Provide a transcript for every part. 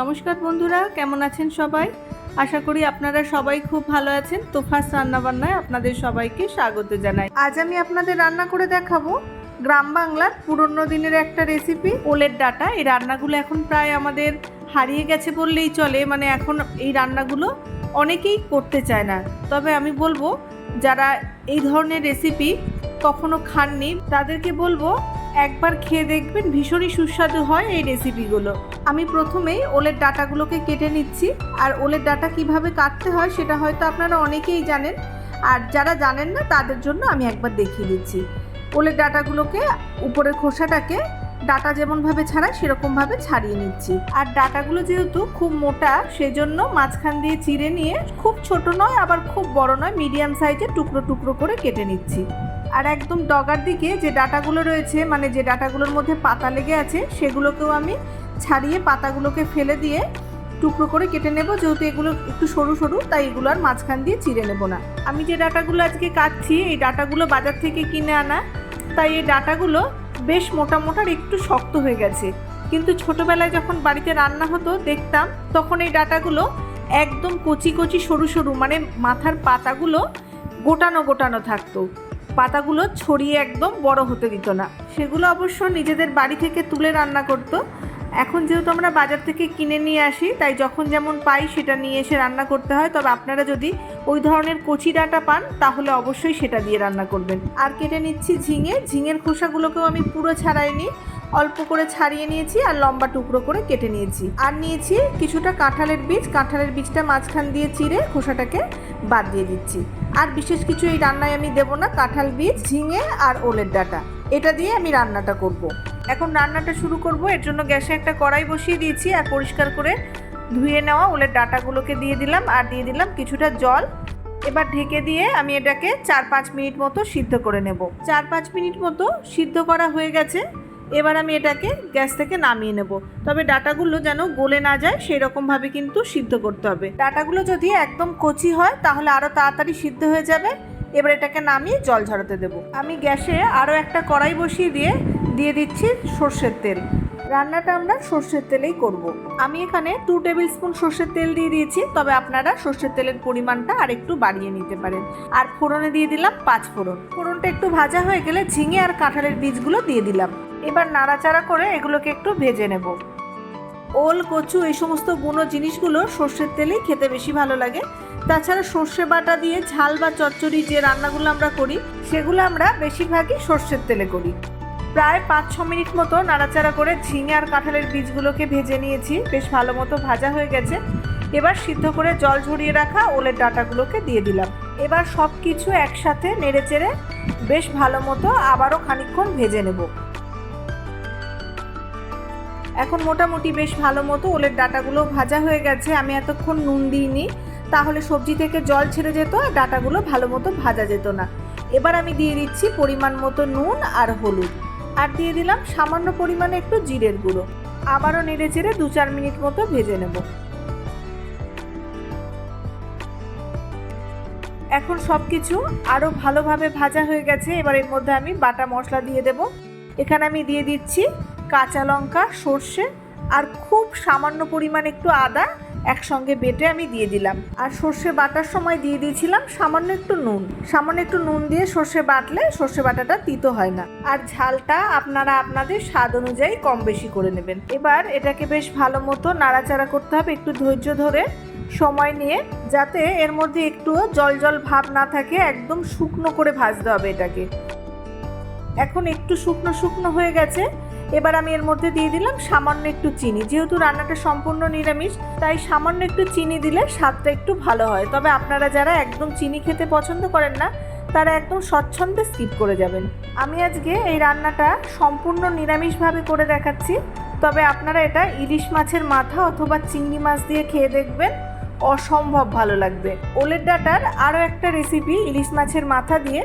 নমস্কার বন্ধুরা, কেমন আছেন সবাই? আশা করি আপনারা সবাই খুব ভালো আছেন। তোফাস রান্নাবান্নায় আপনাদের সবাইকে স্বাগত জানাই। আজ আমি আপনাদের রান্না করে দেখাবো গ্রাম বাংলার পুরনো দিনের একটা রেসিপি ওলের ডাটা। এই রান্নাগুলো এখন প্রায় আমাদের হারিয়ে গেছে বললেই চলে মানে এখন এই রান্নাগুলো অনেকেই করতে চায় না। তবে আমি বলব, যারা এই ধরনের রেসিপি কখনো খাননি, তাদেরকে বলব একবার খেয়ে দেখবেন ভীষণই সুস্বাদু হয় এই রেসিপিগুলো আমি প্রথমেই ওলের ডাটাগুলোকে কেটে নিচ্ছি, আর ওলের ডাটা কীভাবে কাটতে হয় সেটা হয়তো আপনারা অনেকেই জানেন, আর যারা জানেন না তাদের জন্য আমি একবার দেখিয়ে দিচ্ছি। ওলের ডাটাগুলোকে উপরের খোসাটাকে ডাটা যেমনভাবে ছাড়ায় সেরকমভাবে ছাড়িয়ে নিচ্ছি। আর ডাটাগুলো যেহেতু খুব মোটা, সেজন্য মাঝখান দিয়ে চিড়ে নিয়ে খুব ছোট নয়, আবার খুব বড় নয়, মিডিয়াম সাইজে টুকরো টুকরো করে কেটে নিচ্ছি। আর একদম ডগার দিকে যে ডাটাগুলো রয়েছে মানে যে ডাটাগুলোর মধ্যে পাতা লেগে আছে, সেগুলোকেও আমি ছাড়িয়ে পাতাগুলোকে ফেলে দিয়ে টুকরো করে কেটে নেব। যেহেতু এগুলো একটু সরু সরু, তাই এগুলো আর মাঝখান দিয়ে চিড়ে নেব না। আমি যে ডাটাগুলো আজকে কাটছি, এই ডাটাগুলো বাজার থেকে কিনে আনা, তাই এই ডাটাগুলো বেশ মোটা মোটার একটু শক্ত হয়ে গেছে। কিন্তু ছোটোবেলায় যখন বাড়িতে রান্না হতো, দেখতাম তখন এই ডাটাগুলো একদম কচি কচি সরু সরু মানে মাথার পাতাগুলো গোটানো গোটানো থাকতো। পাতাগুলো ছড়িয়ে একদম বড় হতে দিত না। সেগুলো অবশ্য নিজেদের বাড়ি থেকে তুলে রান্না করতো। এখন যেহেতু আমরা বাজার থেকে কিনে নিয়ে আসি, তাই যখন যেমন পাই সেটা নিয়ে এসে রান্না করতে হয়। তবে আপনারা যদি ওই ধরনের কচি ডাঁটা পান, তাহলে অবশ্যই সেটা দিয়ে রান্না করবেন। আর কেটে নিচ্ছি ঝিঙে। ঝিঙের খোসাগুলোকেও আমি পুরো ছাড়াইনি। অল্প করে ছাড়িয়ে নিয়েছি আর লম্বা টুকরো করে কেটে নিয়েছি। আর নিয়েছি কিছুটা কাঁঠালের বীজ। কাঁঠালের বীজটা মাঝখান দিয়ে চিড়ে খোসাটাকে বাদ দিয়ে দিচ্ছি। আর বিশেষ কিছু এই রান্নায় আমি দেবো না। কাঁঠাল বীজ, ঝিঙে আর ওলের ডাটা। এটা দিয়ে আমি রান্নাটা করব। এখন রান্নাটা শুরু করব। এর জন্য গ্যাসে একটা কড়াই বসিয়ে দিয়েছি আর পরিষ্কার করে ধুয়ে নেওয়া ওলের ডাটাগুলোকে দিয়ে দিলাম। আর দিয়ে দিলাম কিছুটা জল। এবার ঢেকে দিয়ে আমি এটাকে চার পাঁচ মিনিট মতো সিদ্ধ করে নেব। চার পাঁচ মিনিট মতো সিদ্ধ করা হয়ে গেছে। এবার আমি এটাকে গ্যাস থেকে নামিয়ে নেব। তবে ডাটাগুলো যেন গলে না যায় সেই রকমভাবে কিন্তু সিদ্ধ করতে হবে। ডাটাগুলো যদি একদম কচি হয়, তাহলে আরও তাড়াতাড়ি সিদ্ধ হয়ে যাবে। এবার এটাকে নামিয়ে জল ঝরাতে দেবো। আমি গ্যাসে আরও একটা কড়াই বসিয়ে দিয়ে দিয়ে দিচ্ছি সর্ষের তেল। রান্নাটা আমরা সর্ষের তেলেই করব। আমি এখানে টু টেবিল স্পুন সর্ষের তেল দিয়ে দিয়েছি, তবে আপনারা সর্ষের তেলের পরিমাণটা আর একটু বাড়িয়ে নিতে পারেন। আর ফোড়নে দিয়ে দিলাম পাঁচ ফোড়ন। ফোড়নটা একটু ভাজা হয়ে গেলে ঝিঙে আর কাঁঠালের বীজগুলো দিয়ে দিলাম। এবার নাড়াচাড়া করে এগুলোকে একটু ভেজে নেব। ওল, কচু এই সমস্ত গুঁড়ো জিনিসগুলো সর্ষের তেলেই খেতে বেশি ভালো লাগে। তাছাড়া সর্ষে বাটা দিয়ে ঝাল বা চচ্চড়ি যে রান্নাগুলো আমরা করি, সেগুলো আমরা বেশিরভাগই সর্ষের তেলে করি। প্রায় পাঁচ ছ মিনিট মতো নাড়াচাড়া করে ঝিঙে আর কাঁঠালের বীজগুলোকে ভেজে নিয়েছি। বেশ ভালো মতো ভাজা হয়ে গেছে। এবার সিদ্ধ করে জল ঝরিয়ে রাখা ওলের ডাটাগুলোকে দিয়ে দিলাম। এবার সব কিছু একসাথে নেড়ে চেড়ে বেশ ভালো মতো আবারও খানিকক্ষণ ভেজে নেব। এখন মোটামুটি বেশ ভালো মতো ওলের ডাটাগুলো ভাজা হয়ে গেছে। আমি এতক্ষণ নুন দিইনি। তাহলে সবজি থেকে জল ছেড়ে যেত আর ডাটাগুলো ভালো মতো ভাজা যেত না। এবার আমি দিয়ে দিচ্ছি পরিমাণ মতো নুন আর হলুদ। আর দিয়ে দিলাম সামান্য পরিমাণে একটু জিরের গুঁড়ো। আবারও নেড়ে চেড়ে দু চার মিনিট মতো ভেজে নেব। এখন সব কিছু আরও ভালোভাবে ভাজা হয়ে গেছে। এবার এর মধ্যে আমি বাটা মশলা দিয়ে দেব। এখানে আমি দিয়ে দিচ্ছি কাঁচা লঙ্কা, সর্ষে আর খুব সামান্য পরিমাণ একটু আদা একসঙ্গে বেটে আমি দিয়ে দিলাম। আর সর্ষে বাটার সময় দিয়ে দিয়েছিলাম সামান্য একটু নুন। সামান্য একটু নুন দিয়ে সর্ষে বাটলে সর্ষে বাটাটা তিতো হয় না। আর ঝালটা আপনারা আপনাদের স্বাদ অনুযায়ী কম বেশি করে নেবেন। এবার এটাকে বেশ ভালো মতো নাড়াচাড়া করতে হবে একটু ধৈর্য ধরে। সময় নিয়ে যাতে এর মধ্যে একটুও জল জল ভাব না থাকে, একদম শুকনো করে ভাজতে হবে এটাকে। এখন একটু শুকনো শুকনো হয়ে গেছে। এবার আমি এর মধ্যে দিয়ে দিলাম সামান্য একটু চিনি। যেহেতু রান্নাটা সম্পূর্ণ নিরামিষ, তাই সামান্য একটু চিনি দিলে স্বাদটা একটু ভালো হয়। তবে আপনারা যারা একদম চিনি খেতে পছন্দ করেন না, তারা একদম স্বচ্ছন্দে স্কিপ করে যাবেন। আমি আজকে এই রান্নাটা সম্পূর্ণ নিরামিষভাবে করে দেখাচ্ছি। তবে আপনারা এটা ইলিশ মাছের মাথা অথবা চিংড়ি মাছ দিয়ে খেয়ে দেখবেন, অসম্ভব ভালো লাগবে। ওলের ডাটার আরও একটা রেসিপি ইলিশ মাছের মাথা দিয়ে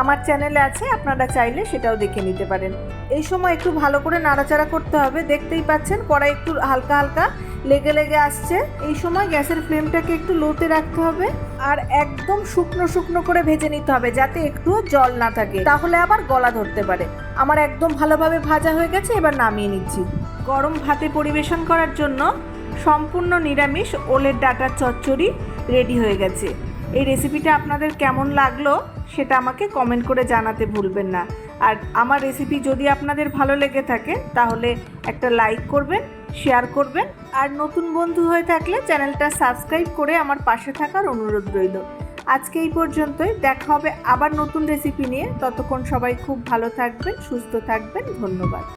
আমার চ্যানেলে আছে, আপনারা চাইলে সেটাও দেখে নিতে পারেন। এই সময় একটু ভালো করে নাড়াচাড়া করতে হবে, দেখতেই পাচ্ছেন কড়াই একটু হালকা হালকা লেগে লেগে আসছে। এই সময় গ্যাসের ফ্লেমটাকে একটু লোতে রাখতে হবে আর একদম শুকনো শুকনো করে ভেজে নিতে হবে যাতে একটুও জল না থাকে। তাহলে আবার গলা ধরতে পারে। আমার একদম ভালোভাবে ভাজা হয়ে গেছে, এবার নামিয়ে নিচ্ছি। গরম ভাতে পরিবেশন করার জন্য সম্পূর্ণ নিরামিষ ওলের ডাটার চচ্চড়ি রেডি হয়ে গেছে। এই রেসিপিটা আপনাদের কেমন লাগল? সেটা আমাকে কমেন্ট করে জানাতে ভুলবেন না। আর আমার রেসিপি যদি আপনাদের ভালো লেগে থাকে, তাহলে একটা লাইক করবেন শেয়ার করবেন। আর নতুন বন্ধু হয়ে থাকলে চ্যানেলটা সাবস্ক্রাইব করে আমার পাশে থাকার অনুরোধ রইল। আজকে এই পর্যন্তই, দেখা হবে আবার নতুন রেসিপি নিয়ে। ততক্ষণ সবাই খুব ভালো থাকবেন, সুস্থ থাকবেন, ধন্যবাদ।